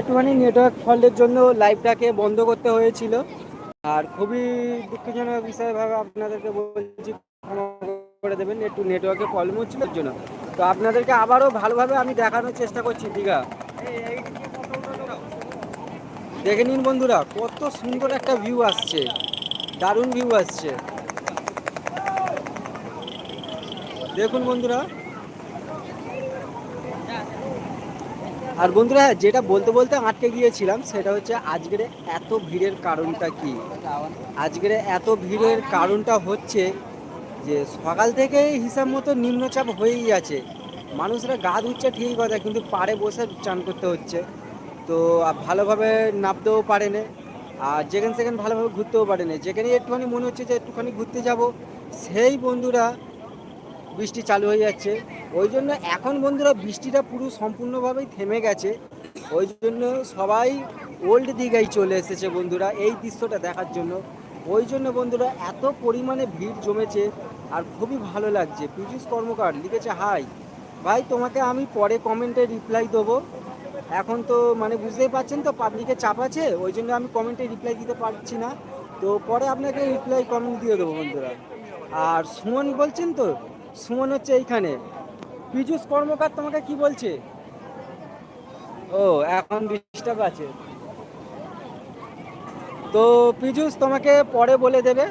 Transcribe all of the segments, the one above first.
একটুখানি নেটওয়ার্ক ফল্টের জন্য লাইভটাকে বন্ধ করতে হয়েছিল। আর খুবই দুঃখজনক বিষয়ভাবে আপনাদেরকে বলছি করে দেবেন, একটু নেটওয়ার্কে প্রবলেম হচ্ছিল জন্য। তো আপনাদেরকে আবারও ভালোভাবে আমি দেখানোর চেষ্টা করছি, দীঘা। দেখে নিন বন্ধুরা, কত সুন্দর একটা ভিউ আসছে। দারুণ ভিউ আসছে। দেখুন বন্ধুরা আর বন্ধুরা, যেটা বলতে বলতে আটকে গিয়েছিলাম, সেটা হচ্ছে আজকের এত ভিড়ের কারণটা কি? আজকের এত ভিড়ের কারণটা হচ্ছে যে সকাল থেকে হিসাব মতো নিম্নচাপ হয়েই আছে। মানুষরা গা ধুচ্ছে ঠিকই কথা, কিন্তু পাড়ে বসে চান করতে হচ্ছে। তো ভালোভাবে নামতেও পারে না, আর যেখানে সেখানে ভালোভাবে ঘুরতেও পারে না। যেখানে একটুখানি মনে হচ্ছে যে একটুখানি ঘুরতে যাব, সেই বন্ধুরা বৃষ্টি চালু হয়ে যাচ্ছে। ওই জন্য এখন বন্ধুরা বৃষ্টিটা পুরো সম্পূর্ণভাবেই থেমে গেছে। ওই জন্য সবাই ওল্ড দীঘায় চলে এসেছে বন্ধুরা, এই দৃশ্যটা দেখার জন্য। ওই জন্য বন্ধুরা এত পরিমাণে ভিড় জমেছে আর খুবই ভালো লাগছে। পীযুষ কর্মকার লিখেছে, হাই, ভাই, তোমাকে আমি পরে কমেন্টে রিপ্লাই দেবো। এখন তো মানে বুঝতেই পারছেন তো পাবলিকের চাপ আছে, ওই জন্য আমি কমেন্টে রিপ্লাই দিতে পারছি না। তো পরে আপনাকে রিপ্লাই কমেন্ট দিয়ে দেবো বন্ধুরা। আর সুমন বলছেন তো সুমন হচ্ছে এইখানে। পীযুষ কর্মকার তোমাকে কি বলছে? ও, এখন ডিস্টার্ব আছে। তো পীযুষ তোমাকে পরে বলে দেবে।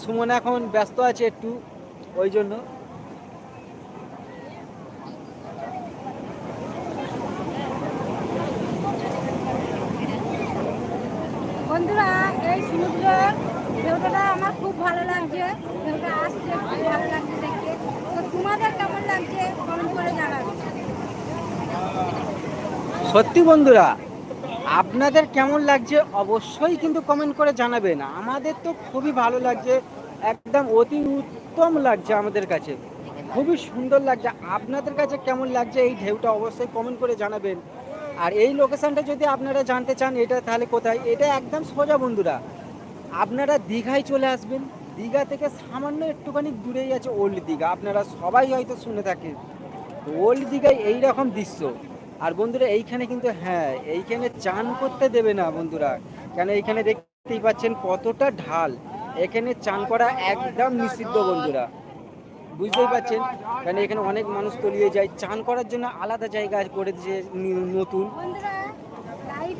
সুমন এখন ব্যস্ত আছে একটু, ওই জন্য। বন্ধুরা, এই সমুদ্রের ঢেউটা আমার খুব ভালো লাগছে। ঢেউটা আসছে, খুব ভালো লাগছে তো তোমাদের কেমন লাগছে কমেন্ট করে জানাবে। সত্যি বন্ধুরা, আপনাদের কেমন লাগছে অবশ্যই কিন্তু কমেন্ট করে জানাবেন আমাদের তো খুবই ভালো লাগছে, একদম অতি উত্তম লাগছে আমাদের কাছে। খুবই সুন্দর লাগছে। আপনাদের কাছে কেমন লাগছে এই ঢেউটা অবশ্যই কমেন্ট করে জানাবেন। আর এই লোকেশানটা যদি আপনারা জানতে চান, এটা তাহলে কোথায়? এটা একদম সোজা বন্ধুরা। আপনারা দীঘায় চলে আসবেন। দীঘা থেকে সামান্য একটুখানি দূরেই আছে ওল্ড দীঘা আপনারা সবাই হয়তো শুনে থাকেন। ওল্ড দীঘায় এইরকম দৃশ্য। আর বন্ধুরা, এইখানে কিন্তু হ্যাঁ এইখানে চান করতে দেবে না বন্ধুরা। কেন এইখানে দেখতেই পাচ্ছেন কতটা ঢাল। এখানে চান করা একদম নিষিদ্ধ বন্ধুরা। বুঝতেই পাচ্ছেন? কারণ এখানে অনেক মানুষ তলিয়ে যায়। চান করার জন্য আলাদা জায়গা করে দিয়েছে নতুন। এই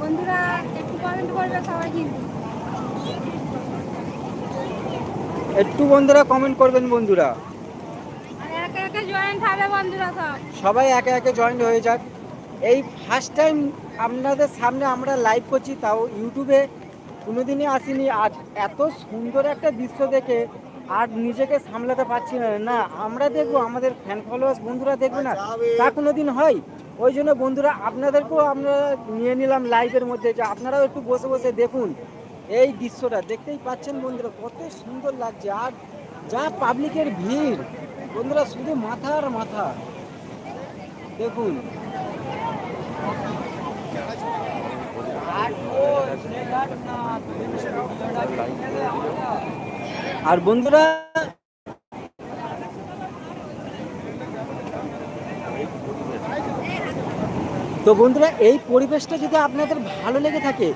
বন্ধুরা একটু কমেন্ট করবে সবাই কিন্তু। একটু বন্ধুরা কমেন্ট করবেন বন্ধুরা। সবাই একে একে জয়েন্ট হয়ে যাক। এই ফার্স্ট টাইম আপনাদের সামনে আমরা লাইভ করছি তাও ইউটিউবে কোনোদিনই আসিনি। আর এত সুন্দর একটা দৃশ্য দেখে আর নিজেকে সামলাতে পারছি না। না আমরা দেখব আমাদের ফ্যান ফলোয়ার্স বন্ধুরা দেখবে না। তা কোনো দিন হয়? ওই জন্য বন্ধুরা আপনাদেরকেও আমরা নিয়ে নিলাম লাইভের মধ্যে, যে আপনারাও একটু বসে বসে দেখুন এই দৃশ্যটা। দেখতেই পাচ্ছেন বন্ধুরা, কত সুন্দর লাগছে। আর যা পাবলিকের ভিড়, বন্ধুরা, শুধু মাথা আর মাথা। দেখুন। আর বন্ধুরা তো বন্ধুরা, এই পরিবেশটা যদি আপনাদের ভালো লেগে থাকে,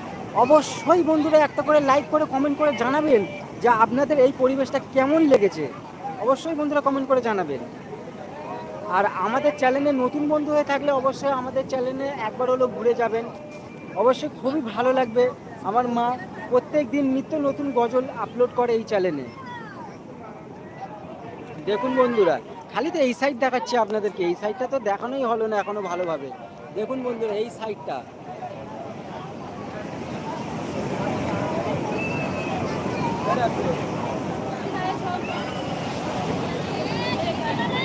অবশ্যই বন্ধুরা একটা করে লাইক করে কমেন্ট করে জানাবেন যে আপনাদের এই পরিবেশটা কেমন লেগেছে। অবশ্যই বন্ধুরা কমেন্ট করে জানাবেন। আর আমাদের চ্যানেলে নতুন বন্ধু হয়ে থাকলে অবশ্যই আমাদের চ্যানেলে একবার হলো ঘুরে যাবেন। অবশ্যই খুবই ভালো লাগবে। আমার মা প্রত্যেক দিন নিত্য নতুন গজল আপলোড করে এই চ্যানেলে দেখুন বন্ধুরা, খালি তো এই সাইড দেখাচ্ছে আপনাদেরকে। এই সাইডটা তো দেখানোই হলো না এখনও ভালোভাবে। দেখুন বন্ধুরা, এই সাইডটা।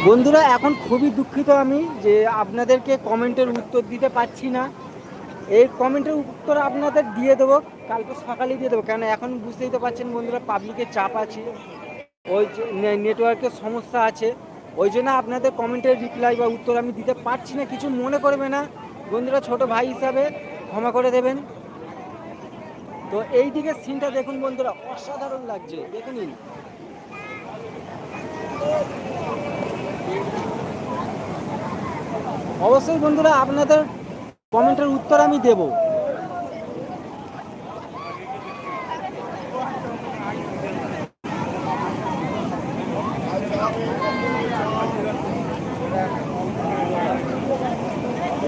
বন্ধুরা, এখন খুবই দুঃখিত আমি যে আপনাদেরকে কমেন্টের উত্তর দিতে পারছি না। এই কমেন্টের উত্তর আপনাদের দিয়ে দেবো, কালকে সকালে দিয়ে দেবো। কেন এখন বুঝতেই তো পারছেন বন্ধুরা পাবলিকের চাপ আছে, ওই নেটওয়ার্কের সমস্যা আছে। ওই জন্য আপনাদের কমেন্টের রিপ্লাই বা উত্তর আমি দিতে পারছি না, কিছু মনে করবে না। বন্ধুরা, ছোট ভাই হিসাবে ক্ষমা করে দেবেন। তো এই দিকে সিনটা দেখুন বন্ধুরা, অসাধারণ লাগছে, দেখে নিন। অবশ্যই বন্ধুরা, আপনাদের কমেন্টের উত্তর আমি দেব।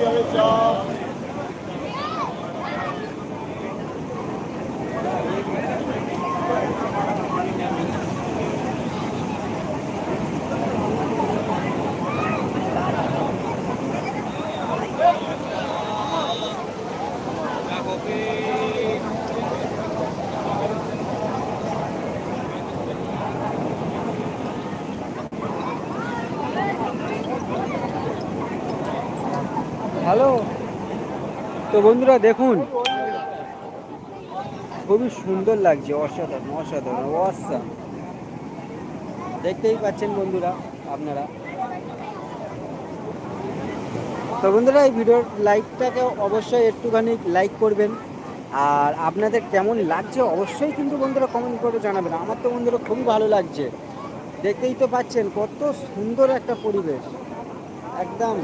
Good job. হ্যালো তো বন্ধুরা দেখুন, খুবই সুন্দর লাগছে, অসাধারণ অসাধারণ অসাম দেখতেই পাচ্ছেন বন্ধুরা আপনারা। তো বন্ধুরা, এই ভিডিওর লাইকটাকে অবশ্যই একটুখানি লাইক করবেন। আর আপনাদের কেমন লাগছে অবশ্যই কিন্তু বন্ধুরা কমেন্ট করে জানাবেন। আমার তো বন্ধুরা খুবই ভালো লাগছে। দেখতেই তো পাচ্ছেন কত সুন্দর একটা পরিবেশ। একদম।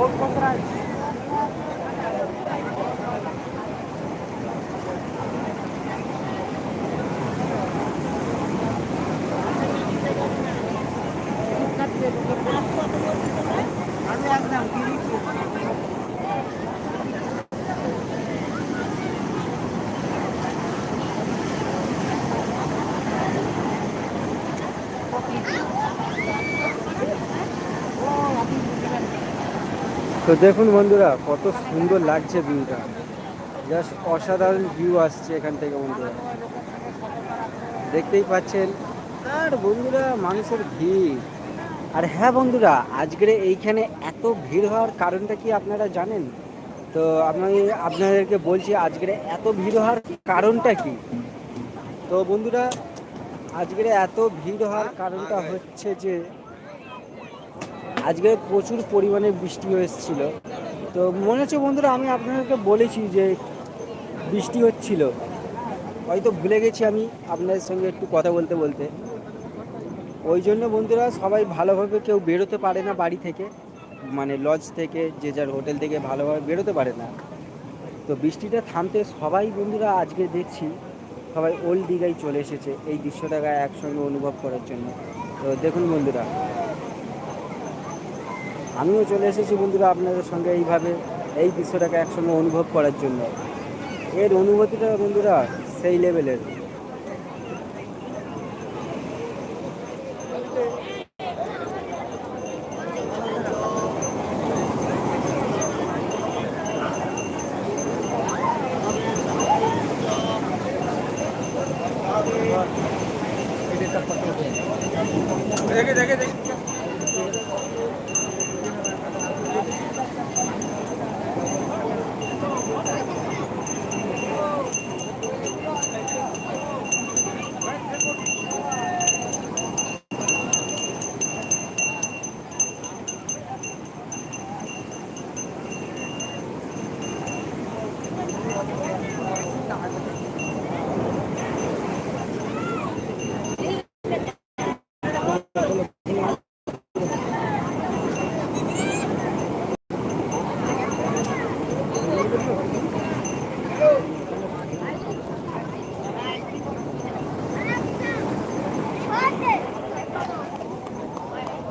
Vamos comprar. তো দেখুন বন্ধুরা, কত সুন্দর লাগছে ভিউটা। জাস্ট অসাধারণ ভিউ আসছে এখান থেকে বন্ধুরা। দেখতেই পাচ্ছেন, আর বন্ধুরা, মানুষের ভিড়। আর হ্যাঁ বন্ধুরা, আজকের এইখানে এত ভিড় হওয়ার কারণটা কি আপনারা জানেন? তো আমি আপনাদেরকে বলছি, আজকের এত ভিড় হওয়ার কারণটা কি? তো বন্ধুরা, আজকের এত ভিড় হওয়ার কারণটা হচ্ছে যে আজকে প্রচুর পরিমাণে বৃষ্টি হয়েছিল। তো মনে হচ্ছে বন্ধুরা, আমি আপনাদেরকে বলেছি যে বৃষ্টি হচ্ছিল। হয়তো ভুলে গেছি আমি আপনাদের সঙ্গে একটু কথা বলতে বলতে। ওই জন্য বন্ধুরা, সবাই ভালোভাবে কেউ বেরোতে পারে না বাড়ি থেকে। মানে লজ থেকে, যে যার হোটেল থেকে ভালোভাবে বেরোতে পারে না। তো বৃষ্টিটা থামতে সবাই বন্ধুরা আজকে দেখছি, সবাই ওল্ড দীঘায় চলে এসেছে এই দৃশ্যটাকে একসঙ্গে অনুভব করার জন্য। তো দেখুন বন্ধুরা আমিও চলে এসেছি বন্ধুরা আপনাদের সঙ্গে এইভাবে, এই দৃশ্যটাকে একসঙ্গে অনুভব করার জন্য। এর অনুভূতিটা বন্ধুরা সেই লেভেলের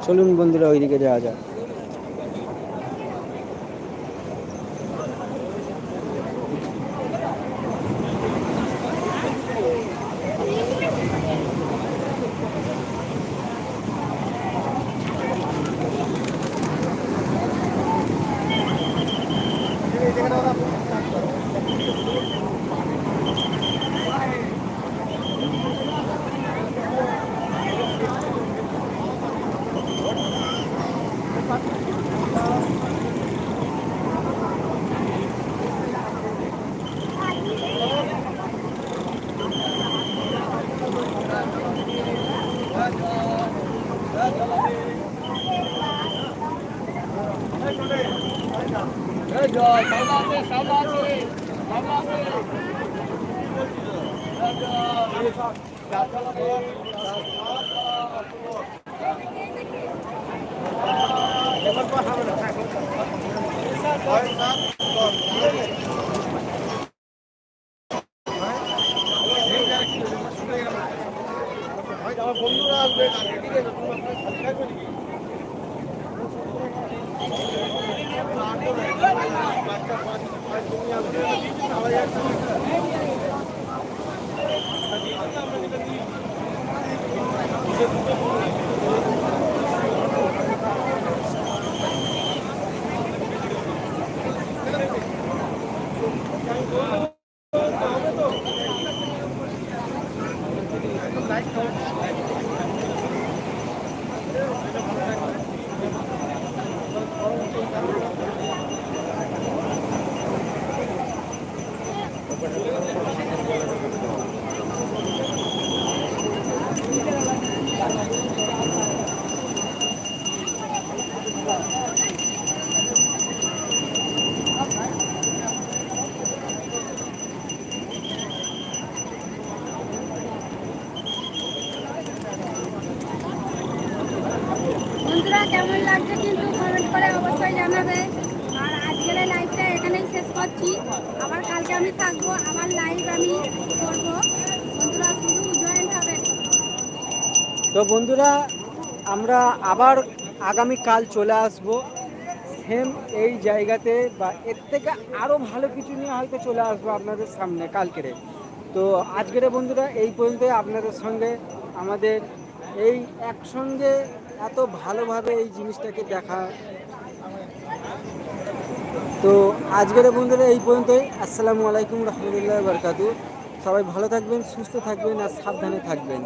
চলুন বন্ধুরা ওইদিকে যাওয়া যাক। আমরা যেটা দিই বন্ধুরা, কেমন লাগছে কিন্তু কমেন্ট করে অবশ্যই জানাবে। আর আজকের লাইভটা এখানেই শেষ করছি। আবার কালকে আমি থাকব আমার লাইভ আমি করব। বন্ধুরা, শুধু জয়েন্ট হবেন তো বন্ধুরা, আমরা আবার আগামী কাল চলে আসব। সেম এই জায়গাতে বা এর থেকে আরও ভালো কিছু নিয়ে হয়তো চলে আসব আপনাদের সামনে কালকেরে। তো আজকের বন্ধুরা, এই পর্যন্ত আপনাদের সঙ্গে। আমাদের এই একসঙ্গে এত ভালোভাবে এই জিনিসটাকে দেখা। তো আজকের বন্ধুরা এই পর্যন্তই। আসসালামু আলাইকুম রহমতুল্লাহ বরকাতু সবাই ভালো থাকবেন, সুস্থ থাকবেন আর সাবধানে থাকবেন।